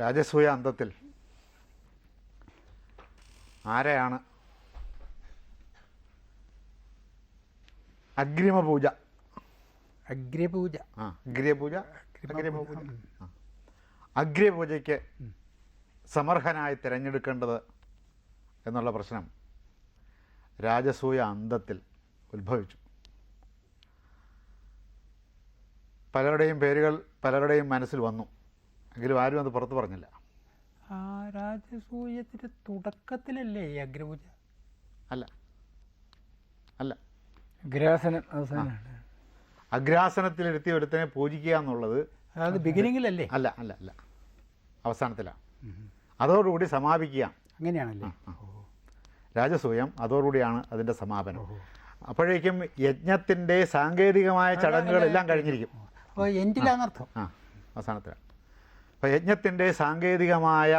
രാജസൂയ അന്തത്തിൽ ആരെയാണ്? അഗ്രിമ പൂജ അഗ്രപൂജ. ആ അഗ്രിയപൂജ അഗ്രിമ പൂജ ആ. അഗ്രിയപൂജയ്ക്ക് സമർഹനായി തിരഞ്ഞെടുക്കേണ്ടത് എന്നുള്ള പ്രശ്നം രാജസൂയ അന്തത്തിൽ ഉത്ഭവിച്ചു. പലരുടെയും പേരുകൾ പലരുടെയും മനസ്സിൽ വന്നു. എങ്കിലും ആരും അത് പുറത്തു പറഞ്ഞില്ല ആ രാജസൂയത്തിന്റെ തുടക്കത്തിലല്ലേ ഈ അഗ്രപൂജ അല്ല അല്ല അഗ്രാസനം അവസാനമാണ് അഗ്രാസനത്തിലിരുത്തി ഒരുത്തനെ പൂജിക്കുക എന്നുള്ളത് അതായത് ബിഗിനിങ്ങിലല്ലേ അല്ല അല്ല അല്ല അവസാനത്തിലാണ് അതോടുകൂടി സമാപിക്കുക അങ്ങനെയാണല്ലേ രാജസൂയം അതോടുകൂടിയാണ് അതിന്റെ സമാപനം അപ്പോഴേക്കും യജ്ഞത്തിന്റെ സാങ്കേതികമായ ചടങ്ങുകളെല്ലാം കഴിഞ്ഞിരിക്കും അപ്പോൾ എൻഡിലാന്നർത്ഥം ആ അവസാനത്തിലാണ് അപ്പോൾ യജ്ഞത്തിന്റെ സാങ്കേതികമായ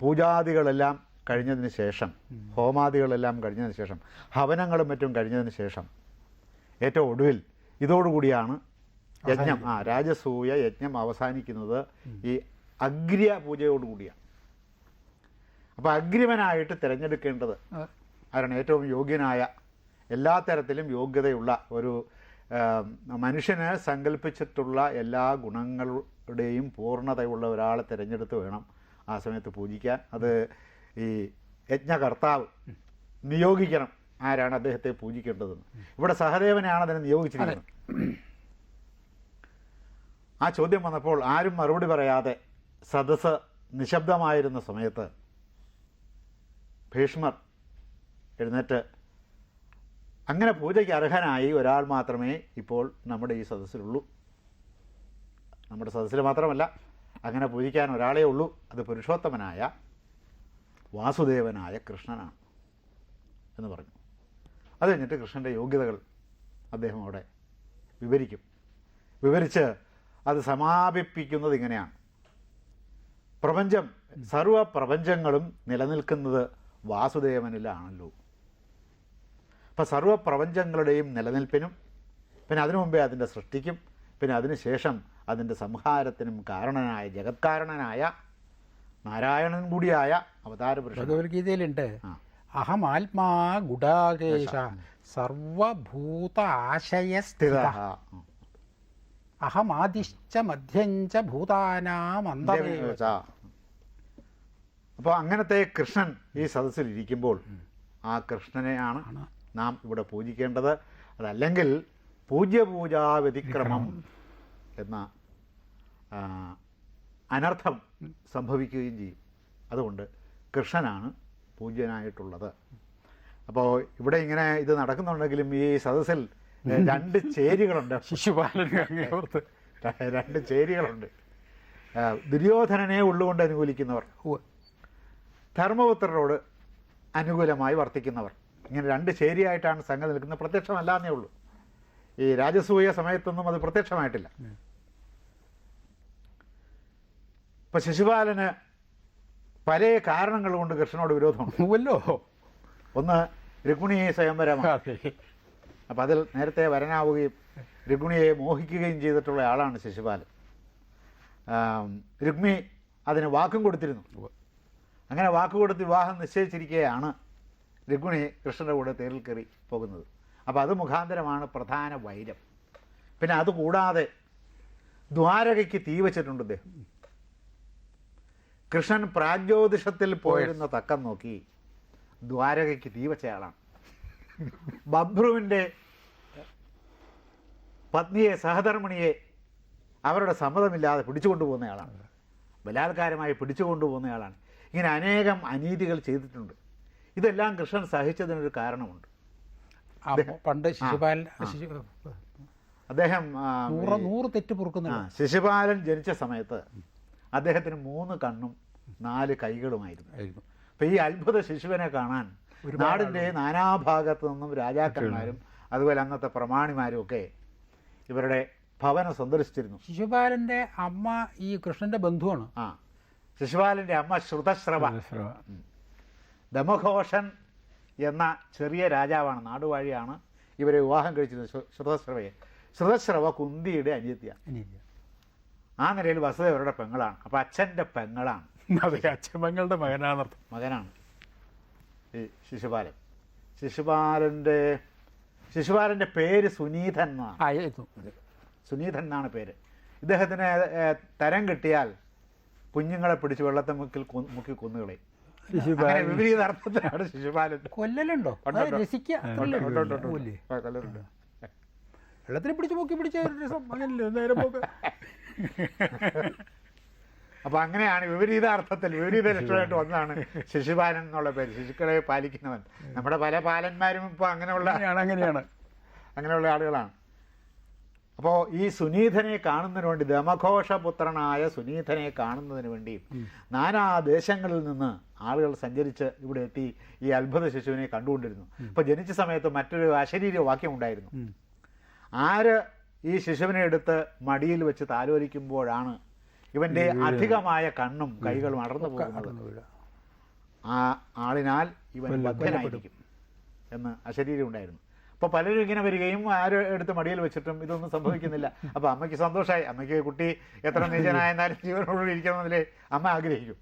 പൂജാദികളെല്ലാം കഴിഞ്ഞതിന് ശേഷം ഹോമാദികളെല്ലാം കഴിഞ്ഞതിന് ശേഷം ഹവനങ്ങളും മറ്റും കഴിഞ്ഞതിന് ശേഷം ഏറ്റവും ഒടുവിൽ ഇതോടുകൂടിയാണ് യജ്ഞം. ആ രാജസൂയ യജ്ഞം അവസാനിക്കുന്നത് ഈ അഗ്രിയ പൂജയോടുകൂടിയാണ്. അപ്പോൾ അഗ്രിമനായിട്ട് തിരഞ്ഞെടുക്കേണ്ടത് ആരാണ് ഏറ്റവും യോഗ്യനായ എല്ലാ തരത്തിലും യോഗ്യതയുള്ള ഒരു മനുഷ്യന് സങ്കല്പിച്ചിട്ടുള്ള എല്ലാ ഗുണങ്ങളുടെയും പൂർണതയുള്ള ഒരാളെ തിരഞ്ഞെടുത്ത് വേണം ആ സമയത്ത് പൂജിക്കാൻ. അത് ഈ യജ്ഞകർത്താവ് നിയോഗിക്കണം ആരാണ് അദ്ദേഹത്തെ പൂജിക്കേണ്ടതെന്ന്. ഇവിടെ സഹദേവനെയാണ് അതിനെ നിയോഗിച്ചിരിക്കുന്നത്. ആ ചോദ്യം വന്നപ്പോൾ ആരും മറുപടി പറയാതെ സദസ് നിശബ്ദമായിരുന്ന സമയത്ത് ഭീഷ്മർ എഴുന്നേറ്റ് അങ്ങനെ പൂജയ്ക്ക് അർഹനായി ഒരാൾ മാത്രമേ ഇപ്പോൾ നമ്മുടെ ഈ സദസ്സിലുള്ളൂ. നമ്മുടെ സദസ്സിൽ മാത്രമല്ല അങ്ങനെ പൂജിക്കാൻ ഒരാളേ ഉള്ളൂ. അത് പുരുഷോത്തമനായ വാസുദേവനായ കൃഷ്ണനാണ് എന്ന് പറഞ്ഞു. അത് കഴിഞ്ഞിട്ട് കൃഷ്ണന്റെ യോഗ്യതകൾ അദ്ദേഹം അവിടെ വിവരിക്കും. വിവരിച്ച് അത് സമാപിപ്പിക്കുന്നത് ഇങ്ങനെയാണ്. പ്രപഞ്ചം സർവ പ്രപഞ്ചങ്ങളും നിലനിൽക്കുന്നത് വാസുദേവനിലാണല്ലോ. അപ്പം സർവപ്രപഞ്ചങ്ങളുടെയും നിലനിൽപ്പിനും പിന്നെ അതിനു മുമ്പേ അതിന്റെ സൃഷ്ടിക്കും പിന്നെ അതിനുശേഷം അതിന്റെ സംഹാരത്തിനും കാരണനായ ജഗത്കാരണനായ നാരായണൻ കൂടിയായ അവതാര ഭഗവത്ഗീതയിലുണ്ട്. അഹം ആത്മാ ഗുഡാകേശ സർവഭൂത ആശയസ്ഥിത അഹമാദിശ്ച മധ്യഞ്ച ഭൂതാനാം അന്തമേവ ച. അപ്പോൾ അങ്ങനത്തെ കൃഷ്ണൻ ഈ സദസ്സിൽ ഇരിക്കുമ്പോൾ ആ കൃഷ്ണനെയാണ് നാം ഇവിടെ പൂജിക്കേണ്ടത്. അതല്ലെങ്കിൽ പൂജ്യപൂജാ വ്യതിക്രമം എന്ന അനർത്ഥം സംഭവിക്കുകയും ചെയ്യും. അതുകൊണ്ട് കൃഷ്ണനാണ് പൂജ്യനായിട്ടുള്ളത്. അപ്പോൾ ഇവിടെ ഇങ്ങനെ ഇത് നടക്കുന്നുണ്ടെങ്കിലും ഈ സദസ്സിൽ രണ്ട് ചേരികളുണ്ട്. ശിശുപാലൻ രണ്ട് ചേരികളുണ്ട്. ദുര്യോധനനെ ഉള്ളുകൊണ്ട് അനുകൂലിക്കുന്നവർ. ധർമ്മപുത്രരോട് അനുകൂലമായി വർത്തിക്കുന്നവർ. ഇങ്ങനെ രണ്ട് ശരിയായിട്ടാണ് സംഘം നിൽക്കുന്നത്. പ്രത്യക്ഷമല്ലാന്നേ ഉള്ളൂ. ഈ രാജസൂയ സമയത്തൊന്നും അത് പ്രത്യക്ഷമായിട്ടില്ല. ഇപ്പൊ ശിശുപാലന് പല കാരണങ്ങൾ കൊണ്ട് കൃഷ്ണനോട് വിരോധമുണ്ട്. ഉവ്വല്ലോ. ഒന്ന് രുക്മിണി സ്വയംവരമാണ്. അപ്പം അതിൽ നേരത്തെ വരനാവുകയും രുക്മിണിയെ മോഹിക്കുകയും ചെയ്തിട്ടുള്ള ആളാണ് ശിശുപാലൻ രുക്മി അതിന് വാക്കും കൊടുത്തിരുന്നു. അങ്ങനെ വാക്ക് കൊടുത്ത് വിവാഹം നിശ്ചയിച്ചിരിക്കുകയാണ് രുക്മിണി കൃഷ്ണന്റെ കൂടെ തേരിൽ കയറി പോകുന്നത്. അപ്പോൾ അത് മുഖാന്തരമാണ് പ്രധാന വൈരം. പിന്നെ അതുകൂടാതെ ദ്വാരകയ്ക്ക് തീ വച്ചിട്ടുണ്ട് അദ്ദേഹം കൃഷ്ണൻ പ്രാഗ്ജ്യോതിഷത്തിൽ പോയിരുന്ന തക്കം നോക്കി ദ്വാരകയ്ക്ക് തീ വച്ചയാളാണ്. ബഭ്രുവിന്റെ പത്നിയെ സഹധർമ്മിണിയെ അവരുടെ സമ്മതമില്ലാതെ പിടിച്ചുകൊണ്ടുപോകുന്നയാളാണ് ബലാത്കാരമായി പിടിച്ചുകൊണ്ടുപോകുന്നയാളാണ് ഇങ്ങനെ അനേകം അനീതികൾ ചെയ്തിട്ടുണ്ട്. ഇതെല്ലാം കൃഷ്ണൻ സഹിച്ചതിനൊരു കാരണമുണ്ട്. പണ്ട് ശിശുപാലൻ അദ്ദേഹം നൂറ് നൂറ് തെറ്റ് ശിശുപാലൻ ജനിച്ച സമയത്ത് അദ്ദേഹത്തിന് മൂന്ന് കണ്ണും നാല് കൈകളുമായിരുന്നു. അപ്പം ഈ അത്ഭുത ശിശുവിനെ കാണാൻ നാടിന്റെ നാനാഭാഗത്തു നിന്നും രാജാക്കന്മാരും അതുപോലെ അന്നത്തെ പ്രമാണിമാരും ഒക്കെ ഇവരുടെ ഭവനം സന്ദർശിച്ചിരുന്നു. ശിശുപാലന്റെ അമ്മ ഈ കൃഷ്ണന്റെ ബന്ധുവാണ്. ആ. ശിശുപാലന്റെ അമ്മ ശ്രുതശ്രവ. ദമഘോഷൻ എന്ന ചെറിയ രാജാവാണ് നാടുവാഴിയാണ്. ഇവരെ വിവാഹം കഴിച്ചിരുന്നത് ശ്രു- ശ്രുതശ്രവയെ. ശ്രുതശ്രവ കുന്തിയുടെ അനിയത്തിയാണ്. ആ നിലയിൽ വസുദേവ അവരുടെ പെങ്ങളാണ്. അപ്പോൾ അച്ഛന്റെ പെങ്ങളാണ്. അതെ അച്ഛമ്മങ്ങളുടെ മകനാണർത്ഥം മകനാണ് ഈ ശിശുപാലൻ. ശിശുപാലന്റെ ശിശുപാലന്റെ പേര് സുനീതൻ എന്നാണ്. സുനീതൻ എന്നാണ് പേര്. ഇദ്ദേഹത്തിന് തരം കിട്ടിയാൽ കുഞ്ഞുങ്ങളെ പിടിച്ച് വെള്ളത്തെ മുക്കിൽ മുക്കി കൊന്നുകളയും. അങ്ങനെ വിപരീത അർത്ഥത്തിലാണ് ശിശുപാലൻ. കൊല്ലലുണ്ടോ. വെള്ളത്തിൽ പിടിച്ച് പൊക്കി പിടിച്ച ഒരു രസം. അങ്ങനല്ലേ? നേരെ പോക്ക് അപ്പൊ അങ്ങനെയാണ് വിപരീത അർത്ഥത്തിൽ വിപരീത ലക്ഷണമായിട്ട് വന്നതാണ് ശിശുപാലൻ എന്നുള്ള പേര്. ശിശുക്കളെ പാലിക്കുന്നവൻ. നമ്മുടെ പല പാലന്മാരും ഇപ്പൊ അങ്ങനെയുള്ള അങ്ങനെയാണ് അങ്ങനെയാണ്. അങ്ങനെയുള്ള ആളുകളാണ്. അപ്പോൾ ഈ സുനീതനെ കാണുന്നതിന് വേണ്ടി ദമഘോഷപുത്രനായ സുനീതനെ കാണുന്നതിന് വേണ്ടി നാനാ ദേശങ്ങളിൽ നിന്ന് ആളുകൾ സഞ്ചരിച്ച് ഇവിടെ എത്തി ഈ അത്ഭുത ശിശുവിനെ കണ്ടുകൊണ്ടിരുന്നു. അപ്പോൾ ജനിച്ച സമയത്ത് മറ്റൊരു അശരീര വാക്യം ഉണ്ടായിരുന്നു. ആര് ഈ ശിശുവിനെ എടുത്ത് മടിയിൽ വെച്ച് താലോലിക്കുമ്പോഴാണ് ഇവന്റെ അധികമായ കണ്ണും കൈകളും അടർന്നു പോകുന്നത്. ആ ആളിനാൽ ഇവൻ ബദ്ധനായിരിക്കും എന്ന് അശരീരം ഉണ്ടായിരുന്നു. അപ്പോൾ പലരും ഇങ്ങനെ വരികയും ആരും എടുത്ത് മടിയിൽ വെച്ചിട്ടും ഇതൊന്നും സംഭവിക്കുന്നില്ല. അപ്പോൾ അമ്മയ്ക്ക് സന്തോഷമായി അമ്മയ്ക്ക് കുട്ടി എത്ര നീചനായെന്നാലും ജീവനോട് ഇരിക്കണമെന്നല്ലേ? അമ്മ ആഗ്രഹിക്കും.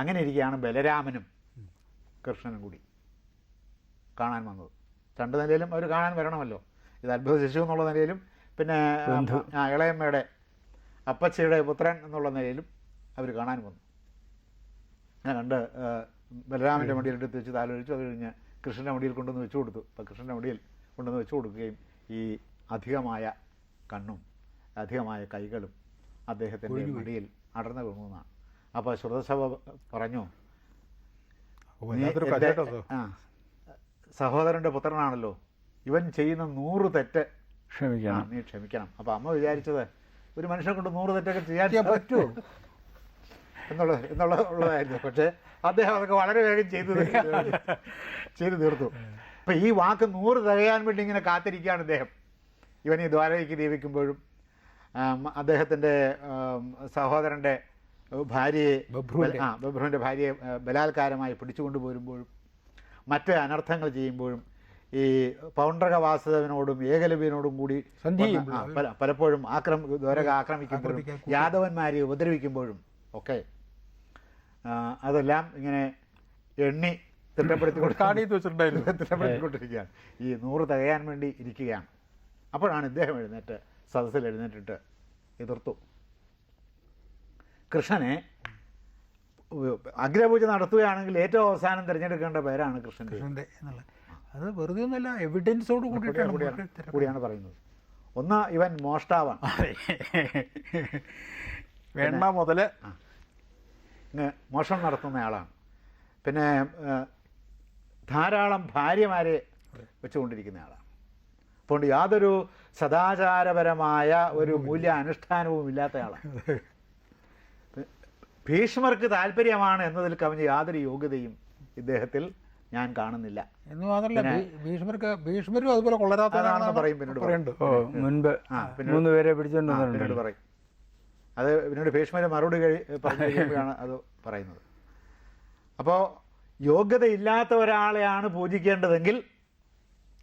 അങ്ങനെ ഇരിക്കുകയാണ് ബലരാമനും കൃഷ്ണനും കൂടി കാണാൻ വന്നത്. രണ്ട് നിലയിലും അവർ കാണാൻ വരണമല്ലോ. ഇത് അത്ഭുത ശിശു എന്നുള്ള നിലയിലും പിന്നെ ആ ഇളയമ്മയുടെ അപ്പച്ചയുടെ പുത്രൻ എന്നുള്ള നിലയിലും അവർ കാണാൻ വന്നു. ഞാൻ കണ്ട് ബലരാമന്റെ മടിയിൽ എടുത്ത് വെച്ച് താലോചിച്ചു അത് കഴിഞ്ഞ് കൃഷ്ണന്റെ മടിയിൽ കൊണ്ടുവന്ന് വെച്ചു കൊടുത്തു. അപ്പോൾ കൃഷ്ണന്റെ മടിയിൽ കൊണ്ടുവന്ന് വെച്ചു കൊടുക്കുകയും ഈ അധികമായ കണ്ണും അധികമായ കൈകളും അദ്ദേഹത്തിന്റെ മടിയിൽ അടർന്നു വീണുവെന്നാണ് അപ്പോൾ ശ്രുതസഭ പറഞ്ഞു ആ സഹോദരന്റെ പുത്രനാണല്ലോ. ഇവൻ ചെയ്യുന്ന നൂറ് തെറ്റ് ക്ഷമിക്കണം. നീ ക്ഷമിക്കണം. അപ്പോൾ അമ്മ വിചാരിച്ചത് ഒരു മനുഷ്യനെ കൊണ്ട് നൂറ് തെറ്റൊക്കെ ചെയ്യാൻ പറ്റുമോ എന്നുള്ള എന്നുള്ള ഉള്ളതായിരുന്നു. പക്ഷേ അദ്ദേഹം അതൊക്കെ വളരെ വേഗം ചെയ്തു. ചെയ്തു തീർത്തു. അപ്പം ഈ വാക്ക് നൂറ് തികയാൻ വേണ്ടി ഇങ്ങനെ കാത്തിരിക്കുകയാണ് അദ്ദേഹം ഇവൻ ഈ ദ്വാരയ്ക്ക് ദീപിക്കുമ്പോഴും അദ്ദേഹത്തിന്റെ സഹോദരന്റെ ഭാര്യയെ. ആ ബഭ്രുവിന്റെ ഭാര്യയെ ബലാത്കാരമായി പിടിച്ചുകൊണ്ട് പോരുമ്പോഴും മറ്റ് അനർത്ഥങ്ങൾ ചെയ്യുമ്പോഴും ഈ പൗണ്ഡ്രക വാസുദേവനോടും ഏകലവ്യനോടും കൂടി പലപ്പോഴും ആക്രമ ദ്വാരക ആക്രമിക്കുമ്പോഴും യാദവന്മാരെ ഉപദ്രവിക്കുമ്പോഴും ഒക്കെ അതെല്ലാം ഇങ്ങനെ എണ്ണി തിട്ടപ്പെടുത്തി തിട്ടപ്പെടുത്തിക്കൊണ്ടിരിക്കുകയാണ്. ഈ നൂറ് തകയാൻ വേണ്ടി ഇരിക്കുകയാണ്. അപ്പോഴാണ് ഇദ്ദേഹം എഴുന്നേറ്റ് സദസ്സിൽ എഴുന്നേറ്റിട്ട് എതിർത്തു. കൃഷ്ണനെ അഗ്രപൂജ നടത്തുകയാണെങ്കിൽ ഏറ്റവും അവസാനം തിരഞ്ഞെടുക്കേണ്ട പേരാണ് കൃഷ്ണന്റെ. എന്നുള്ളത്. അത് വെറുതെ ഒന്നുമല്ല എവിഡൻസോട് കൂടിയിട്ടാണ് കൂടിയാണ്. പറയുന്നത്. ഒന്ന് ഇവൻ മോഷ്ടാവാണ്. വേണ്ട മുതൽ മോഷണം നടത്തുന്ന ആളാണ്. പിന്നെ ധാരാളം ഭാര്യമാരെ വെച്ചുകൊണ്ടിരിക്കുന്ന ആളാണ്. അതുകൊണ്ട് യാതൊരു സദാചാരപരമായ ഒരു മൂല്യ അനുഷ്ഠാനവും ഇല്ലാത്ത ആളാണ് ഭീഷ്മർക്ക് താല്പര്യമാണ് എന്നതിൽ കവിഞ്ഞ യാതൊരു യോഗ്യതയും ഇദ്ദേഹത്തിൽ ഞാൻ കാണുന്നില്ല. എന്ന് മാത്രമല്ല ഭീഷ്മർക്ക് ഭീഷ്മരും അതുപോലെ കൊള്ളരാത്തതാണെന്ന് പറയും പിന്നീട് പറയുന്നുണ്ട് ഓ മുൻപ് മൂന്ന് പേരെ പിന്നീട് പറയും. അത് പിന്നീട് ഭീഷ്മര് മറുപടി കഴി പറഞ്ഞു കഴിയുമ്പോഴാണ് അത് പറയുന്നത്. അപ്പോൾ യോഗ്യത ഇല്ലാത്ത ഒരാളെയാണ് പൂജിക്കേണ്ടതെങ്കിൽ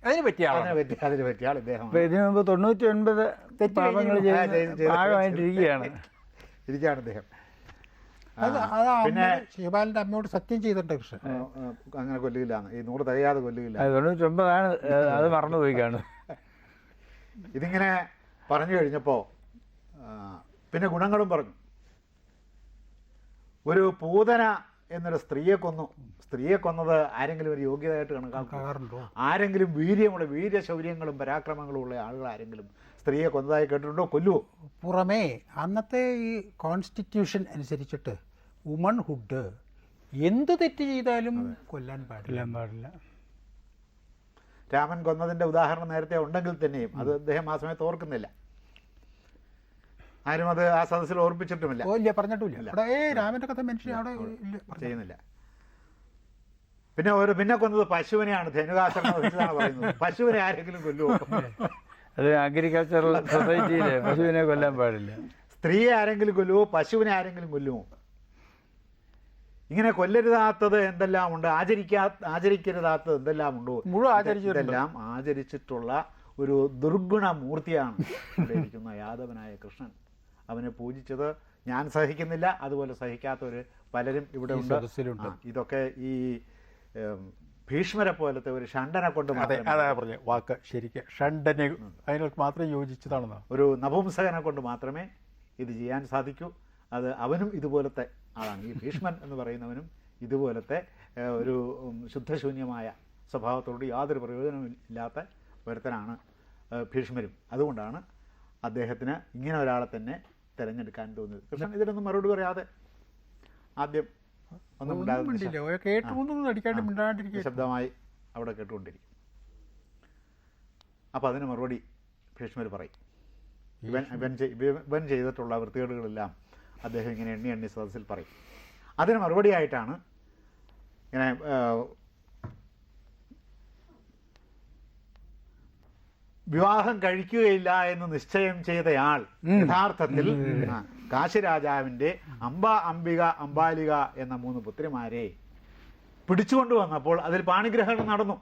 അതിന് പറ്റിയ ആളെ അതിനെ പറ്റി അതിന് പറ്റിയ ആൾ ഇദ്ദേഹം ഇതിനു മുമ്പ് തൊണ്ണൂറ്റി ഒൻപത് തെറ്റ് പാപങ്ങൾ ഭാഗമായിട്ടിരിക്കുകയാണ്. ഇരിക്കുകയാണ് ഇദ്ദേഹം. അമ്മ പിന്നെ ശിവപാലന്റെ അമ്മയോട് സത്യം ചെയ്തിട്ടുണ്ട് കൃഷ്ണൻ. അങ്ങനെ കൊല്ലുകയില്ല ഈ നൂറ് തികയാതെ കൊല്ലുകയില്ല. അത് തൊണ്ണൂറ്റി ഒമ്പതാണ്. അത് മറന്നുപോയി കാണും. ഇതിങ്ങനെ പറഞ്ഞു കഴിഞ്ഞപ്പോ പിന്നെ ഗുണങ്ങളും പറഞ്ഞു. ഒരു പൂതന എന്നൊരു സ്ത്രീയെ കൊന്നു. സ്ത്രീയെ കൊന്നത് ആരെങ്കിലും ഒരു യോഗ്യതയായിട്ട് കണക്കാക്കാറുണ്ടോ ആരെങ്കിലും വീര്യമുള്ള വീര്യശൗര്യങ്ങളും പരാക്രമങ്ങളും ഉള്ള ആളുകൾ ആരെങ്കിലും സ്ത്രീയെ കൊന്നതായി കേട്ടിട്ടുണ്ടോ? കൊല്ലുവോ? പുറമേ അന്നത്തെ ഈ കോൺസ്റ്റിറ്റ്യൂഷൻ അനുസരിച്ചിട്ട് വുമൺ ഹുഡ് എന്ത് തെറ്റ് ചെയ്താലും കൊല്ലാൻ പാടില്ല. കൊല്ലാൻ പാടില്ല. രാമൻ കൊന്നതിന്റെ ഉദാഹരണം നേരത്തെ ഉണ്ടെങ്കിൽ തന്നെയും അത് അദ്ദേഹം ആ സമയത്ത് ഓർക്കുന്നില്ല. ആരും അത് ആ സദസ്സിൽ ഓർപ്പിച്ചിട്ടുമില്ല ഓ ഇല്ല പറഞ്ഞിട്ടില്ല അവിടെ ഏ രാമന്റെ കഥ മനുഷ്യൻ അവിടെ. ചെയ്യുന്നില്ല. പിന്നെ ഒരു പിന്നെ കൊന്നത് പശുവിനെയാണ്. ധനുകാസനം വെച്ചതാണ് പറയുന്നത്. പശുവിനെ ആരെങ്കിലും കൊല്ലുമോ അത് അഗ്രികൾച്ചറൽ സൊസൈറ്റിയിലെ പശുവിനെ കൊല്ലാൻ പാടില്ല. സ്ത്രീയെ ആരെങ്കിലും കൊല്ലുമോ പശുവിനെ ആരെങ്കിലും കൊല്ലുമോ ഇങ്ങനെ കൊല്ലരുതാത്തത് എന്തെല്ലാം ഉണ്ട്? ആചരിക്കാ ആചരിക്കരുതാത്തത് എന്തെല്ലാം ഉണ്ടോ? മുഴുവൻ ആചരിച്ചതെല്ലാം ആചരിച്ചിട്ടുള്ള ഒരു ദുർഗുണ മൂർത്തിയാണ് ഇവിടെ ഇരിക്കുന്ന യാദവനായ കൃഷ്ണൻ. അവനെ പൂജിച്ചത് ഞാൻ സഹിക്കുന്നില്ല അതുപോലെ സഹിക്കാത്തവർ പലരും ഇവിടെ ഉണ്ട്. ഇതൊക്കെ ഈ ഭീഷ്മരെ പോലത്തെ ഒരു ഷണ്ടനെ കൊണ്ട് അതെ അതാ പറഞ്ഞ വാക്ക് ശരിക്ക്. ഷണ്ടനെ അതിനോട് മാത്രം യോജിച്ചതാണെന്ന്? ഒരു നപുംസകനെ കൊണ്ട് മാത്രമേ ഇത് ചെയ്യാൻ സാധിക്കൂ. അത് അവനും ഇതുപോലത്തെ ആളാണ്. ഈ ഭീഷ്മൻ എന്ന് പറയുന്നവനും ഇതുപോലത്തെ ഒരു ശുദ്ധശൂന്യമായ സ്വഭാവത്തോട് യാതൊരു പ്രയോജനവും ഇല്ലാത്ത ഒരുത്തനാണ് ഭീഷ്മരും. അതുകൊണ്ടാണ് അദ്ദേഹത്തിന് ഇങ്ങനെ ഒരാളെ തന്നെ തിരഞ്ഞെടുക്കാൻ തോന്നിയത്. കൃഷ്ണൻ ഇതിനൊന്നും മറുപടി പറയാതെ ആദ്യം ഒന്നും ഒന്നും ഉണ്ടാകുന്ന മിണ്ടില്ല. കേട്ടൊന്നും അടിക്കാണ്ട് മിണ്ടാണ്ടിരിക്കുക ശബ്ദമായി അവിടെ കേട്ടുകൊണ്ടിരിക്കും. അപ്പോൾ അതിന് മറുപടി ഭീഷ്മർ പറയും. ഇവൻ ഇവൻ ഇവൻ- ചെയ്തിട്ടുള്ള വൃത്തികേടുകളെല്ലാം അദ്ദേഹം ഇങ്ങനെ എണ്ണി എണ്ണി സദസ്സിൽ പറയും. അതിന് മറുപടിയായിട്ടാണ് ഇങ്ങനെ വിവാഹം കഴിക്കുകയില്ല എന്ന് നിശ്ചയം ചെയ്തയാൾ യഥാർത്ഥത്തിൽ കാശിരാജാവിന്റെ അംബ അംബിക അംബാലിക എന്ന മൂന്ന് പുത്രിമാരെ പിടിച്ചുകൊണ്ട് വന്നപ്പോൾ അതിൽ പാണിഗ്രഹണം നടന്നു.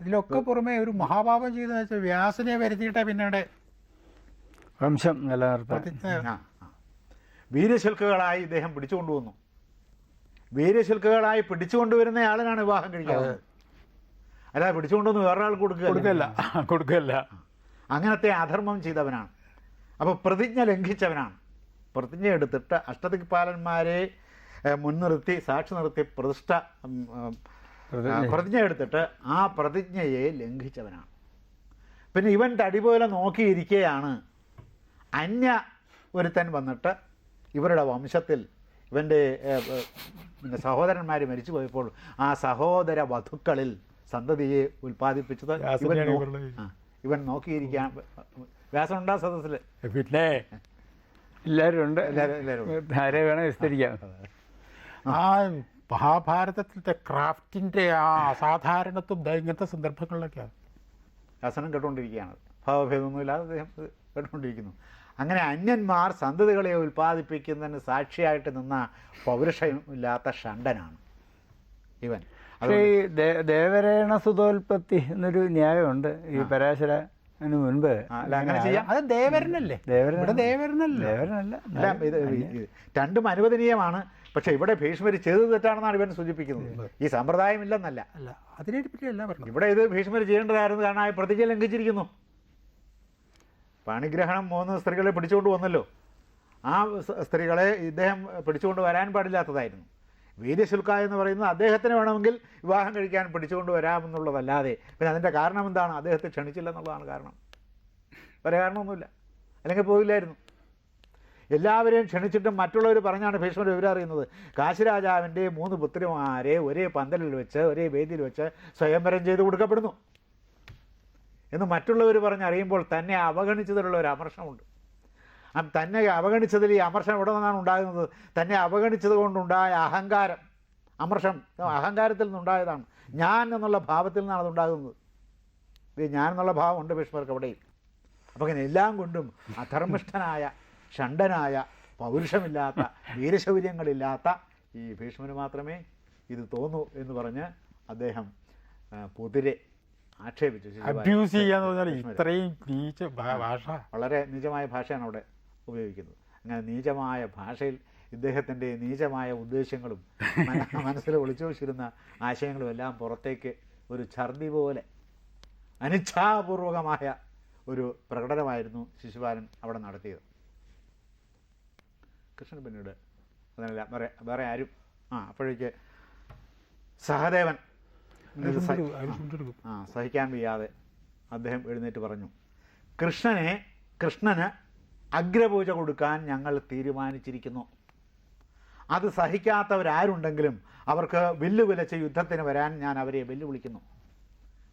ഇതിലൊക്കെ പുറമെ ഒരു മഹാഭാവം ചെയ്ത വെച്ചാൽ വ്യാസനെ വരുത്തിയിട്ടാ പിന്നീട്. വംശം നിലനിർത്താൻ. വീരശിൽക്കുകളായി ഇദ്ദേഹം പിടിച്ചുകൊണ്ടുവന്നു വീരശിൽക്കുകളായി പിടിച്ചുകൊണ്ടുവരുന്ന ആളിനാണ് വിവാഹം കഴിക്കാവുന്നത് അല്ലാതെ പിടിച്ചുകൊണ്ടുവന്ന് വേറൊരാൾ കൊടുക്കുക കൊടുക്കല്ല. കൊടുക്കല്ല. അങ്ങനത്തെ അധർമ്മം ചെയ്തവനാണ്. അപ്പോൾ പ്രതിജ്ഞ ലംഘിച്ചവനാണ്. പ്രതിജ്ഞ എടുത്തിട്ട് അഷ്ടദിക്പാലന്മാരെ മുൻനിർത്തി സാക്ഷി നിർത്തി പ്രതിഷ്ഠ പ്രതിജ്ഞ. എടുത്തിട്ട് ആ പ്രതിജ്ഞയെ ലംഘിച്ചവനാണ്. പിന്നെ ഇവൻ തടി പോലെ നോക്കിയിരിക്കുകയാണ് അന്യ ഒരുത്തൻ വന്നിട്ട് ഇവരുടെ വംശത്തിൽ ഇവന്റെ പിന്നെ സഹോദരന്മാർ മരിച്ചു പോയപ്പോൾ ആ സഹോദര വധുക്കളിൽ സന്തതിയെ ഉൽപ്പാദിപ്പിച്ചത് ഇവൻ ഇവൻ നോക്കിയിരിക്കാൻ വ്യാസം ഉണ്ടാ സദസ്സിൽ പിന്നെ എല്ലാവരും ഉണ്ട്. ആരെ വേണം വിസ്തരിക്കാം. ആ മഹാഭാരതത്തിലത്തെ ക്രാഫ്റ്റിന്റെ ആ അസാധാരണത്വം ഇങ്ങനത്തെ സന്ദർഭങ്ങളിലൊക്കെയാണ് വ്യാസനം കേട്ടുകൊണ്ടിരിക്കുകയാണ്. ഭാവഭേദമൊന്നുമില്ലാതെ അദ്ദേഹം കേട്ടുകൊണ്ടിരിക്കുന്നു. അങ്ങനെ അന്യന്മാർ സന്തതികളെ ഉൽപ്പാദിപ്പിക്കുന്നതിന് സാക്ഷിയായിട്ട് നിന്ന പൗരുഷമില്ലാത്ത ഷണ്ടനാണ് ഇവൻ. പക്ഷേ ഈ ദേവരേണ സുതോൽപത്തി എന്നൊരു ന്യായമുണ്ട്. ഈ പരാശരന് മുൻപ് അല്ല അങ്ങനെ ചെയ്യാം. അത് ദേവരനല്ലേ? ദേവരൻ ഇവിടെ ദേവരനല്ലേ. ദേവരനല്ല. അല്ല ഇത് രണ്ടും അനുവദനീയമാണ്. പക്ഷെ ഇവിടെ ഭീഷ്മർ ചെയ്തത് തെറ്റാണെന്നാണ് ഇവൻ സൂചിപ്പിക്കുന്നത്. ഈ സമ്പ്രദായം ഇല്ലെന്നല്ല അല്ല അതിനെ പറ്റിയല്ല ഇവിടെ ഇത് ഭീഷ്മർ ചെയ്യേണ്ടതായിരുന്നു കാരണം ആ പ്രതിജ്ഞ ലംഘിച്ചിരിക്കുന്നു. പണിഗ്രഹണം മൂന്ന് സ്ത്രീകളെ പിടിച്ചുകൊണ്ട് വന്നല്ലോ. ആ സ്ത്രീകളെ ഇദ്ദേഹം പിടിച്ചുകൊണ്ട് വരാൻ പാടില്ലാത്തതായിരുന്നു. വീര്യശുൽക്ക എന്ന് പറയുന്നത് അദ്ദേഹത്തിന് വേണമെങ്കിൽ വിവാഹം കഴിക്കാൻ പിടിച്ചുകൊണ്ട് വരാമെന്നുള്ളതല്ലാതെ. പിന്നെ അതിന്റെ കാരണം എന്താണ്? അദ്ദേഹത്തെ ക്ഷണിച്ചില്ല എന്നുള്ളതാണ് കാരണം. വേറെ കാരണമൊന്നുമില്ല. അല്ലെങ്കിൽ പോയില്ലായിരുന്നു. എല്ലാവരെയും ക്ഷണിച്ചിട്ടും മറ്റുള്ളവർ പറഞ്ഞാണ് ഭീഷ്മർ വിവരം അറിയുന്നത്. കാശിരാജാവിന്റെ മൂന്ന് പുത്രിമാരെ ഒരേ പന്തലിൽ വെച്ച് ഒരേ വേദിയിൽ വെച്ച് സ്വയംവരം ചെയ്ത് കൊടുക്കപ്പെടുന്നു. എന്ന് മറ്റുള്ളവർ പറഞ്ഞറിയുമ്പോൾ തന്നെ അവഗണിച്ചതിലുള്ള ഒരു അമർഷമുണ്ട്. തന്നെ അവഗണിച്ചതിൽ ഈ അമർഷം എവിടെ നിന്നാണ് ഉണ്ടാകുന്നത്? തന്നെ അവഗണിച്ചത് കൊണ്ടുണ്ടായ അഹങ്കാരം. അമർഷം അഹങ്കാരത്തിൽ നിന്നുണ്ടായതാണ്. ഞാൻ എന്നുള്ള ഭാവത്തിൽ നിന്നാണ് അതുണ്ടാകുന്നത്. ഈ ഞാൻ എന്നുള്ള ഭാവം ഉണ്ട് ഭീഷ്മർക്ക് അവിടെയും. അപ്പം ഇങ്ങനെ എല്ലാം കൊണ്ടും അധർമ്മിഷ്ഠനായ ഷണ്ടനായ പൗരുഷമില്ലാത്ത വീരശൗര്യങ്ങളില്ലാത്ത ഈ ഭീഷ്മന് മാത്രമേ ഇത് തോന്നൂ എന്ന് പറഞ്ഞ് അദ്ദേഹം പൊതിരെ ആക്ഷേപിച്ചു. അബ്യൂസ് ചെയ്യാന്ന് പറഞ്ഞാൽ ഇത്രയും നീച്ച ഭാഷ. വളരെ നിജമായ ഭാഷയാണ് അവിടെ. ഉപയോഗിക്കുന്നത് അങ്ങനെ നീചമായ ഭാഷയിൽ ഇദ്ദേഹത്തിന്റെ നീചമായ ഉദ്ദേശങ്ങളും മന- മനസ്സിൽ ഒളിച്ചു വച്ചിരുന്ന ആശയങ്ങളും എല്ലാം പുറത്തേക്ക് ഒരു ഛർദി പോലെ അനിച്ഛാപൂർവകമായ ഒരു പ്രകടനമായിരുന്നു ശിശുപാലൻ അവിടെ നടത്തിയത്. കൃഷ്ണൻ പിന്നീട് അതല്ല വേറെ വേറെ ആരും. ആ അപ്പോഴേക്ക് സഹദേവൻ. ആ സഹിക്കാൻ വയ്യാതെ അദ്ദേഹം എഴുന്നേറ്റ് പറഞ്ഞു. കൃഷ്ണനെ കൃഷ്ണന് അഗ്രപൂജ കൊടുക്കാൻ ഞങ്ങൾ തീരുമാനിച്ചിരിക്കുന്നു. അത് സഹിക്കാത്തവരാരുണ്ടെങ്കിലും അവർക്ക് വില്ലു വിലച്ച് യുദ്ധത്തിന് വരാൻ ഞാൻ അവരെ വെല്ലുവിളിക്കുന്നു.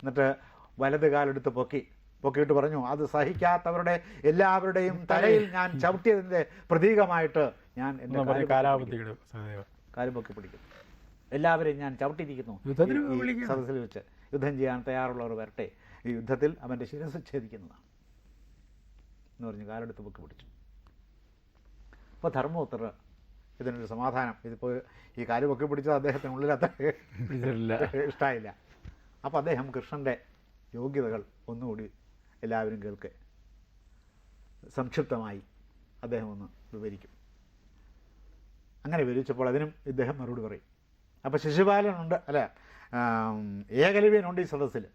എന്നിട്ട് വലത് കാലെടുത്ത് പൊക്കി പൊക്കിയിട്ട് പറഞ്ഞു അത് സഹിക്കാത്തവരുടെ എല്ലാവരുടെയും തലയിൽ ഞാൻ ചവിട്ടിയതിന്റെ പ്രതീകമായിട്ട് ഞാൻ എന്റെ കാൽ പൊക്കി പിടിക്കും. എല്ലാവരെയും ഞാൻ ചവിട്ടിയിരിക്കുന്നു. സദസ്സിൽ വെച്ച് യുദ്ധം ചെയ്യാൻ തയ്യാറുള്ളവർ വരട്ടെ. ഈ യുദ്ധത്തിൽ അവന്റെ ശിരസ് ഛേദിക്കുന്നതാണ്. എന്ന് പറഞ്ഞ് കാലെടുത്ത് പൊക്കി പിടിച്ചു. അപ്പോൾ ധർമ്മപുത്ര ഇതിനൊരു സമാധാനം. ഇതിപ്പോൾ ഈ കാൽ പൊക്കി പിടിച്ചത് അദ്ദേഹത്തിനുള്ളിൽ അത്ര പിടിച്ചിട്ടില്ല ഇഷ്ടമായില്ല അപ്പോൾ അദ്ദേഹം കൃഷ്ണന്റെ യോഗ്യതകൾ ഒന്നുകൂടി എല്ലാവരും കേൾക്കെ. സംക്ഷിപ്തമായി അദ്ദേഹം ഒന്ന് വിവരിക്കും. അങ്ങനെ വിവരിച്ചപ്പോൾ അതിനും ഇദ്ദേഹം മറുപടി പറയും. അപ്പോൾ ശിശുപാലനുണ്ട് അല്ല ഏകലവ്യനുണ്ട് ഈ സദസ്സിൽ.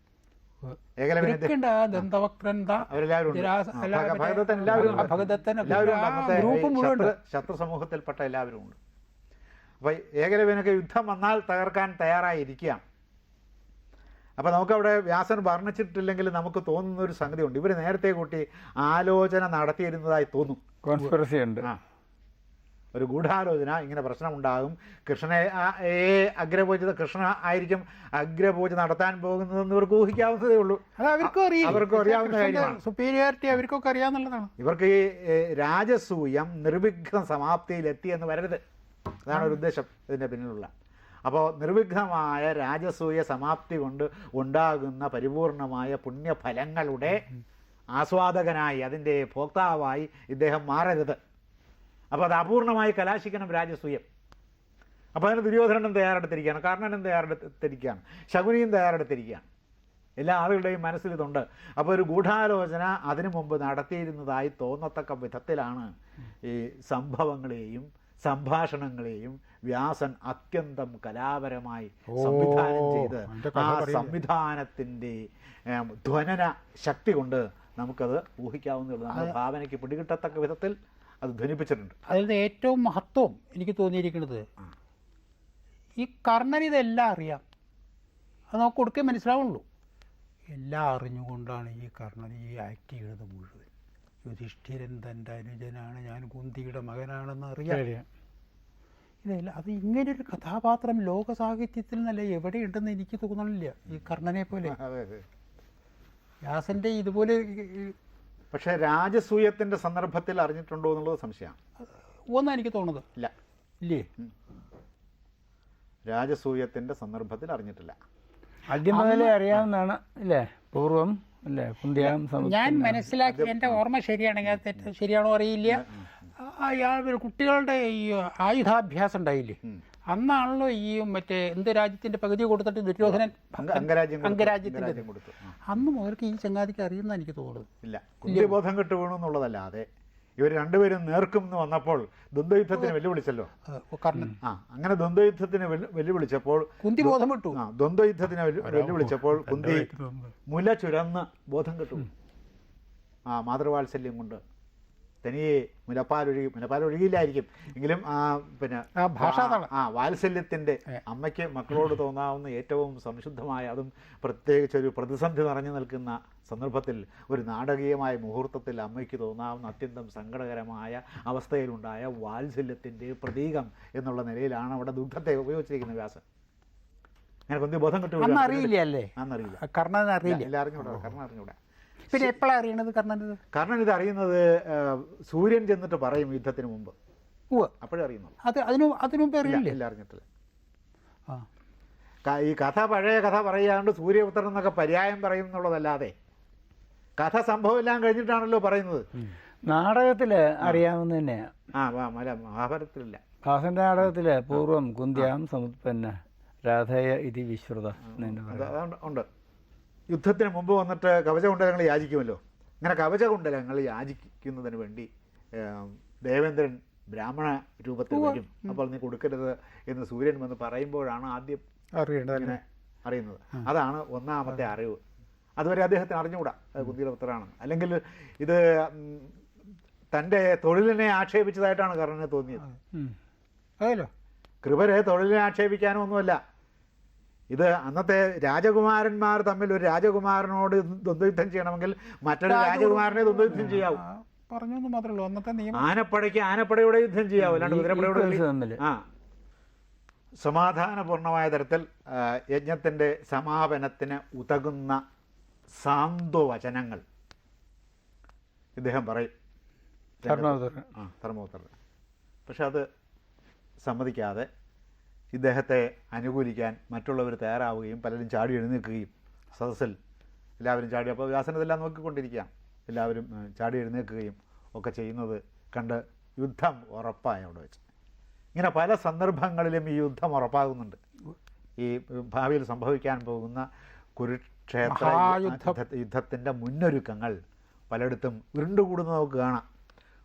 ശത്രു- സമൂഹത്തിൽപ്പെട്ട എല്ലാവരും ഉണ്ട്. അപ്പോൾ ഏകലവ്യനൊക്കെ യുദ്ധം വന്നാൽ തകർക്കാൻ തയ്യാറായിരിക്കുകയാണ് അപ്പോൾ നമുക്കവിടെ വ്യാസൻ വർണിച്ചിട്ടില്ലെങ്കിൽ നമുക്ക് തോന്നുന്ന ഒരു സംഗതിയുണ്ട്. ഇവർ നേരത്തെ കൂട്ടി ആലോചന നടത്തിയിരുന്നതായി തോന്നും. കോൺസ്പിറസി ഉണ്ട്. ആ. ഒരു ഗൂഢാലോചന ഇങ്ങനെ പ്രശ്നമുണ്ടാകും. കൃഷ്ണനെ അഗ്രപൂജിത കൃഷ്ണ ആയിരിക്കും അഗ്രപൂജ നടത്താൻ പോകുന്നതെന്ന് ഇവർക്ക് ഊഹിക്കാവുന്നതേ ഉള്ളൂ. അത് അവർക്കും അറിയാം അവർക്കും അറിയാവുന്ന കാര്യമാണ്. സുപ്പീരിയോറിറ്റി അവർക്കൊക്കെ അറിയാവുന്നതാണ്. ഇവർക്ക് ഈ രാജസൂയം നിർവിഘ്ന സമാപ്തിയിലെത്തി എന്ന് വരരുത്. അതാണ് ഒരു ഉദ്ദേശം ഇതിന്റെ പിന്നിലുള്ള. അപ്പോൾ നിർവിഘ്നമായ രാജസൂയ സമാപ്തി കൊണ്ട് ഉണ്ടാകുന്ന പരിപൂർണമായ പുണ്യഫലങ്ങളുടെ ആസ്വാദകനായി അതിന്റെ ഭോക്താവായി ഇദ്ദേഹം മാറരുത്. അപ്പോൾ അത് അപൂർണമായി കലാശിക്കണം രാജസൂയം അപ്പോൾ അതിന് ദുര്യോധനനും തയ്യാറെടുത്തിരിക്കുകയാണ് കർണനും തയ്യാറെടുത്തിരിക്കുകയാണ് ശകുനിയും തയ്യാറെടുത്തിരിക്കുകയാണ്. എല്ലാ ആളുകളുടെയും മനസ്സിൽ ഇതുണ്ട്. അപ്പോൾ ഒരു ഗൂഢാലോചന അതിനു മുമ്പ് നടത്തിയിരുന്നതായി തോന്നത്തക്ക വിധത്തിലാണ് ഈ സംഭവങ്ങളെയും സംഭാഷണങ്ങളെയും വ്യാസൻ അത്യന്തം കലാപരമായി സംവിധാനം ചെയ്ത് ആ സംവിധാനത്തിന്റെ ധ്വനന ശക്തി കൊണ്ട് നമുക്കത് ഊഹിക്കാവുന്നതാണ് ഭാവനയ്ക്ക് പിടികിട്ടത്തക്ക വിധത്തിൽ അത് ധ്വനിപ്പിച്ചിട്ടുണ്ട്. അതിൽ ഏറ്റവും മഹത്വം എനിക്ക് തോന്നിയിരിക്കുന്നത് ഈ കർണൻ ഇതെല്ലാം അറിയാം. അത് നമുക്ക് കൊടുക്കേ മനസ്സിലാവുള്ളൂ. എല്ലാം അറിഞ്ഞുകൊണ്ടാണ് ഈ കർണൻ ഈ ആക്ട് ചെയ്യുന്നത് മുഴുവൻ. യുധിഷ്ഠിരൻ തന്റെ അനുജനാണ് ഞാൻ കുന്തിയുടെ മകനാണെന്ന് അറിയാം. ഇതല്ല അത് ഇങ്ങനൊരു കഥാപാത്രം ലോക സാഹിത്യത്തിൽ നല്ല എവിടെയുണ്ടെന്ന് എനിക്ക് തോന്നണില്ല ഈ കർണനെ പോലെ. അതെ അതെ. വ്യാസന്റെ ഇതുപോലെ പക്ഷേ രാജസൂയത്തിന്റെ സന്ദർഭത്തിൽ അറിഞ്ഞിട്ടുണ്ടോ എന്നുള്ളത് സംശയമാണ്. ഒന്നാ എനിക്ക് തോന്നുന്നത്. ഇല്ല. ഇല്ലേ? രാജസൂയത്തിന്റെ സന്ദർഭത്തിൽ അറിഞ്ഞിട്ടില്ല. ആദ്യം മുതലേ അറിയാവുന്നതാണ് ഇല്ലേ? പൂർവം അല്ലേ ഞാൻ മനസ്സിലാക്കി എന്റെ ഓർമ്മ ശരിയാണെങ്കിൽ തെറ്റ് ശരിയാണോ അറിയില്ല. അയാൾ കുട്ടികളുടെ ഈ ആയുധാഭ്യാസം ഉണ്ടായില്ലേ? അന്നാണല്ലോ ഈ മറ്റേ എന്ത് രാജ്യത്തിന്റെ പകുതി കൊടുത്തിട്ട് ദുര്യോധനൻ അംഗ- അംഗരാജ്യത്തിന്റെ അന്ന് മുതൽക്ക് ഈ ചങ്ങാതിക്ക് അറിയുന്ന എനിക്ക് തോന്നുന്നത്. ഇല്ല. കുന്തിബോധം കെട്ട് വീണു എന്നുള്ളതല്ലാതെ ഇവർ രണ്ടുപേരും നേർക്കും എന്ന് വന്നപ്പോൾ ദ്വന്ദ്വയുദ്ധത്തിന് വെല്ലുവിളിച്ചല്ലോ? ആ, കർണൻ. ആ അങ്ങനെ ദ്വന്ദ്വയുദ്ധത്തിന് വെല്ലുവിളിച്ചപ്പോൾ കുന്തി ബോധം കിട്ടും ആ ദ്വന്ദ്വയുദ്ധത്തിന് വെല്ലുവിളിച്ചപ്പോൾ കുന്തി മുല ചുരന്ന് ബോധം കിട്ടും. ആ മാതൃവാത്സല്യം കൊണ്ട്. തനിയെ മുലപ്പാലൊഴുകി മുലപ്പാലൊഴുകിയില്ലായിരിക്കും എങ്കിലും ആ പിന്നെ ആ വാത്സല്യത്തിന്റെ അമ്മയ്ക്ക് മക്കളോട് തോന്നാവുന്ന ഏറ്റവും സംശുദ്ധമായ അതും പ്രത്യേകിച്ച് ഒരു പ്രതിസന്ധി നിറഞ്ഞു നിൽക്കുന്ന സന്ദർഭത്തിൽ ഒരു നാടകീയമായ മുഹൂർത്തത്തിൽ അമ്മയ്ക്ക് തോന്നാവുന്ന അത്യന്തം സങ്കടകരമായ അവസ്ഥയിലുണ്ടായ വാത്സല്യത്തിന്റെ പ്രതീകം എന്നുള്ള നിലയിലാണ് അവിടെ ദുഗ്ധത്തെ ഉപയോഗിച്ചിരിക്കുന്നത് വ്യാസൻ. അങ്ങനെ ബോധം കിട്ടും അന്ന് അറിയില്ല അല്ലേ? അന്നറിയില്ല. കർണൻ അറിയില്ല. എല്ലാവർക്കും കാരണം അറിഞ്ഞൂടാ പിന്നെ എപ്പോഴാണ് അറിയണത് കർണൻ ഇത് അറിയുന്നത് സൂര്യൻ ചെന്നിട്ട് പറയും യുദ്ധത്തിന് മുമ്പ്. അപ്പോഴേ അറിയുന്നു അത് അതിനു അതിനു മുമ്പ് അറിയില്ല? ഇല്ല അറിഞ്ഞിട്ടില്ല. ആ. ഈ കഥ പഴയ കഥ പറയാണ്ട് സൂര്യപുത്രൻ എന്നൊക്കെ പര്യായം പറയും എന്നുള്ളതല്ലാതെ. കഥ സംഭവം എല്ലാം കഴിഞ്ഞിട്ടാണല്ലോ പറയുന്നത്. നാടകത്തിൽ അറിയാവുന്ന ആ മഹാഭാരതത്തിലില്ല. ഭാസന്റെ നാടകത്തിൽ പൂർവം കുന്തിയാം സമുത്പന്ന രാധയ ഇതി വിശ്രുത ഉണ്ട്. യുദ്ധത്തിന് മുമ്പ് വന്നിട്ട് കവചകുണ്ടലങ്ങൾ യാചിക്കുമല്ലോ? അങ്ങനെ കവചകുണ്ടലങ്ങൾ യാചിക്കുന്നതിന് വേണ്ടി ദേവേന്ദ്രൻ ബ്രാഹ്മണ രൂപത്തിൽ വരും അപ്പോൾ നീ കൊടുക്കരുത് എന്ന് സൂര്യൻ വന്ന് പറയുമ്പോഴാണ് ആദ്യം അറിയേണ്ടത് അറിയുന്നത്. അതാണ് ഒന്നാമത്തെ അറിവ്. അതുവരെ അദ്ദേഹത്തിന് അറിഞ്ഞുകൂടാ? അത് കുന്തിയുടെ പുത്രനാണ് അല്ലെങ്കിൽ ഇത് തന്റെ തൊഴിലിനെ ആക്ഷേപിച്ചതായിട്ടാണ് കർണനെ തോന്നിയത്. അതല്ലോ കൃപരെ തൊഴിലിനെ ആക്ഷേപിക്കാനോ ഒന്നുമല്ല. ഇത് അന്നത്തെ രാജകുമാരന്മാർ തമ്മിൽ ഒരു രാജകുമാരനോട് ദ്വന്ദ്യുദ്ധം ചെയ്യണമെങ്കിൽ മറ്റൊരു രാജകുമാരനെ ദ്വന്ദ്യുദ്ധം ചെയ്യാവും. പറഞ്ഞു എന്ന് മാത്രമേ ഉള്ളൂ. അന്നത്തെ നിയമം ആനപ്പടയ്ക്ക് ആനപ്പടയുടെ യുദ്ധം ചെയ്യാവൂ. അല്ലാണ്ട് കുതിരപ്പടയുടെ ആ. സമാധാനപൂർണമായ തരത്തിൽ യജ്ഞത്തിന്റെ സമാപനത്തിന് ഉതകുന്ന സാന്ത്വവചനങ്ങൾ. ഇദ്ദേഹം പറയും. ആ ധർമ്മപുത്രൻ. പക്ഷെ അത് സമ്മതിക്കാതെ ഇദ്ദേഹത്തെ അനുകൂലിക്കാൻ മറ്റുള്ളവർ തയ്യാറാവുകയും പലരും ചാടി എഴുന്നേൽക്കുകയും സദസ്സിൽ എല്ലാവരും ചാടി. അപ്പോൾ വ്യാസനതെല്ലാം നോക്കിക്കൊണ്ടിരിക്കുക എല്ലാവരും ചാടി എഴുന്നേൽക്കുകയും ഒക്കെ ചെയ്യുന്നത് കണ്ട് യുദ്ധം ഉറപ്പായി അവിടെ വെച്ച്. ഇങ്ങനെ പല സന്ദർഭങ്ങളിലും ഈ യുദ്ധം ഉറപ്പാകുന്നുണ്ട്. ഈ ഭാവിയിൽ സംഭവിക്കാൻ പോകുന്ന കുരുക്ഷേത്ര. യുദ്ധത്തിന്റെ മുന്നൊരുക്കങ്ങൾ പലയിടത്തും ഉരുണ്ടുകൂടുന്നത് നമുക്ക് കാണാം.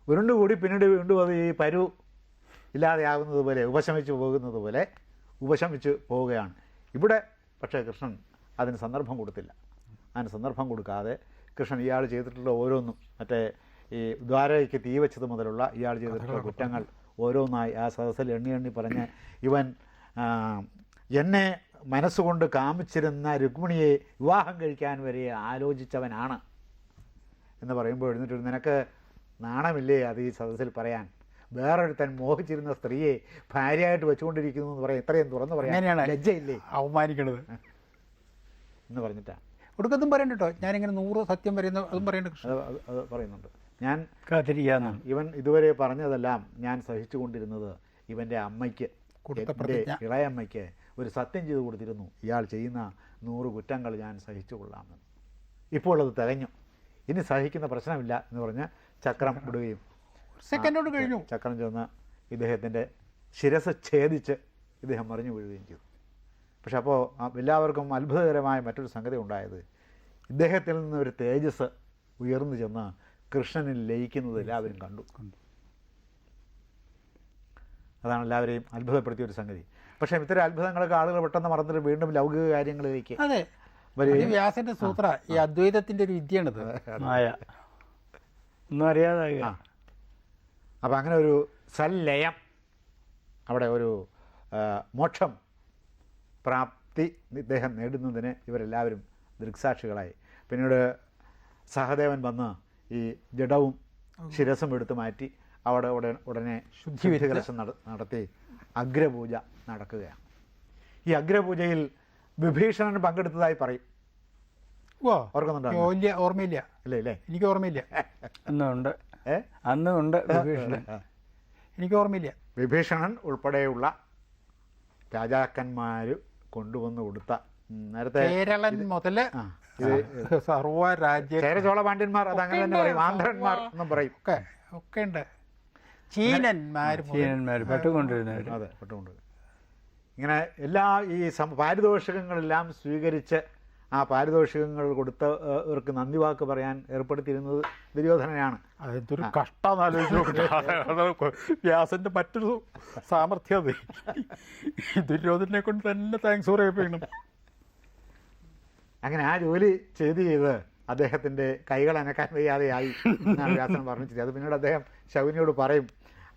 ഉരുണ്ടുകൂടി പിന്നീട് വീണ്ടും അത് ഈ പരു ഇല്ലാതെയാകുന്നത് പോലെ ഉപശമിച്ചു പോകുന്നത് പോലെ ഉപശമിച്ചു പോവുകയാണ്. ഇവിടെ പക്ഷേ കൃഷ്ണൻ അതിന് സന്ദർഭം കൊടുത്തില്ല. അതിന് സന്ദർഭം കൊടുക്കാതെ കൃഷ്ണൻ ഇയാൾ ചെയ്തിട്ടുള്ള ഓരോന്നും മറ്റേ ഈ ദ്വാരയ്ക്ക് തീ വെച്ചത് മുതലുള്ള ഇയാൾ ചെയ്തിട്ടുള്ള കുറ്റങ്ങൾ ഓരോന്നായി. ആ സദസ്സിൽ എണ്ണി എണ്ണി പറഞ്ഞ് ഇവൻ എന്നെ മനസ്സുകൊണ്ട് കാമിച്ചിരുന്ന രുക്മിണിയെ വിവാഹം കഴിക്കാൻ വരെ ആലോചിച്ചവനാണ് എന്ന് പറയുമ്പോൾ എഴുന്നിട്ട് നിനക്ക് നാണമില്ലേ? അത് ഈ സദസ്സിൽ പറയാൻ. വേറൊരുത്തൻ മോഹിച്ചിരുന്ന സ്ത്രീയെ ഭാര്യയായിട്ട് വെച്ചുകൊണ്ടിരിക്കുന്നു എന്ന് പറയാം ഇത്രയും തുറന്നു അങ്ങനെയാണ്. പറയാൻ ലജ്ജയില്ലേ? അവമാനിക്കണത്. എന്ന് പറഞ്ഞിട്ടാ? ഒടുക്കത്തും പറയണ്ട കേട്ടോ. ഞാനിങ്ങനെ നൂറ് സത്യം പറയുന്ന അതും പറയണ്ട അത് പറയുന്നുണ്ട്. ഞാൻ കാത്തിരിക്കാന്ന് ഇവൻ ഇതുവരെ പറഞ്ഞതെല്ലാം ഞാൻ സഹിച്ചുകൊണ്ടിരുന്നത് ഇവന്റെ അമ്മയ്ക്ക്. ഇളയമ്മയ്ക്ക് ഒരു സത്യം ചെയ്തു കൊടുത്തിരുന്നു. ഇയാൾ ചെയ്യുന്ന നൂറ് കുറ്റങ്ങൾ ഞാൻ സഹിച്ചു കൊള്ളാമെന്ന്. ഇപ്പോൾ അത് തികഞ്ഞു. ഇനി സഹിക്കുന്ന പ്രശ്നമില്ല എന്ന് പറഞ്ഞ് ചക്രം വിടുകയും സെക്കൻഡോട് കഴിഞ്ഞു. ചക്രം ചെന്ന ഇദ്ദേഹത്തിന്റെ ശിരസ് ഛേദിച്ച് ഇദ്ദേഹം മറിഞ്ഞു വീഴുകയും ചെയ്തു. പക്ഷെ അപ്പോൾ എല്ലാവർക്കും അത്ഭുതകരമായ മറ്റൊരു സംഗതി ഉണ്ടായത് ഇദ്ദേഹത്തിൽ നിന്ന് ഒരു തേജസ് ഉയർന്നു ചെന്ന് കൃഷ്ണനിൽ ലയിക്കുന്നത് എല്ലാവരും കണ്ടു. അതാണ് എല്ലാവരെയും അത്ഭുതപ്പെടുത്തിയ ഒരു സംഗതി. പക്ഷേ ഇത്തരം അത്ഭുതങ്ങളൊക്കെ ആളുകൾ പെട്ടെന്ന് മറന്നിട്ട് വീണ്ടും ലൗകിക കാര്യങ്ങളിലേക്ക് അതെ. വ്യാസന്റെ സൂത്ര. ഈ അദ്വൈതത്തിന്റെ ഒരു വിദ്യയാണിത്. മായ. ഒന്നും അറിയാതാകുക ആ അപ്പം അങ്ങനെ ഒരു സല്ലയം അവിടെ ഒരു മോക്ഷം പ്രാപ്തി ഇദ്ദേഹം നേടുന്നതിന് ഇവരെല്ലാവരും ദൃക്സാക്ഷികളായി. പിന്നീട് സഹദേവൻ വന്ന് ഈ ജഡവും ശിരസും എടുത്തു മാറ്റി അവിടെ ഉടൻ ഉടനെ ശുദ്ധി വിധികലശം നടത്തി അഗ്രപൂജ നടക്കുകയാണ്. ഈ അഗ്രപൂജയിൽ വിഭീഷണൻ പങ്കെടുത്തതായി പറയും. വാ ഓർക്കുന്നുണ്ടോ? ഓർമ്മയില്ല. അല്ലേ അല്ലേ എനിക്ക് ഓർമ്മയില്ല. അന്നുണ്ട് ഏ? അന്നുണ്ട് വിഭീഷണൻ. എനിക്ക് ഓർമ്മയില്ല. വിഭീഷണൻ ഉൾപ്പെടെയുള്ള രാജാക്കന്മാർ കൊണ്ടുവന്ന് കൊടുത്ത നേരത്തെ കേരളൻ മുതൽ സർവ രാജ്യ ചേരചോള പാണ്ഡ്യന്മാർ അത് തന്നെ പറയും. ആന്ധ്രന്മാർ എന്നും പറയും. ഒക്കെ ഒക്കെ ഉണ്ട്. ചീനന്മാർ ചീനന്മാർ പെട്ടുകൊണ്ടിരുന്നവർ അതെ പെട്ടുകൊണ്ട് ഇങ്ങനെ എല്ലാ ഈ പാരിതോഷികങ്ങളെല്ലാം സ്വീകരിച്ച് ആ പാരിതോഷികങ്ങൾ കൊടുത്തവർക്ക് നന്ദി വാക്ക് പറയാൻ ഏർപ്പെടുത്തിയിരുന്നത് ദുര്യോധനയാണ് അതെന്തൊരു കഷ്ടം വ്യാസന്റെ മറ്റൊരു സാമർഥ്യം അത്. ദുര്യോധനെ കൊണ്ട് തന്നെ താങ്ക്സ് പറയപ്പെടണം അങ്ങനെ ആ ജോലി ചെയ്ത് ചെയ്ത് അദ്ദേഹത്തിന്റെ കൈകൾ അനക്കാൻ വയ്യാതെയായി എന്നാണ് വ്യാസൻ പറഞ്ഞിട്ട് അത് പിന്നീട് അദ്ദേഹം ശൗനിയോട് പറയും.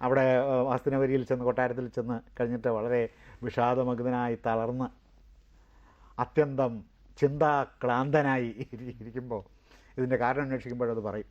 അവിടെ വാസ്തുനവരിയിൽ ചെന്ന് കൊട്ടാരത്തിൽ ചെന്ന് കഴിഞ്ഞിട്ട് വളരെ വിഷാദമഗ്നായി തളർന്ന് അത്യന്തം ചിന്താക്ലാന്തനായി ഇരിക്കുമ്പോൾ ഇതിന്റെ കാരണം അന്വേഷിക്കുമ്പോഴത് പറയും.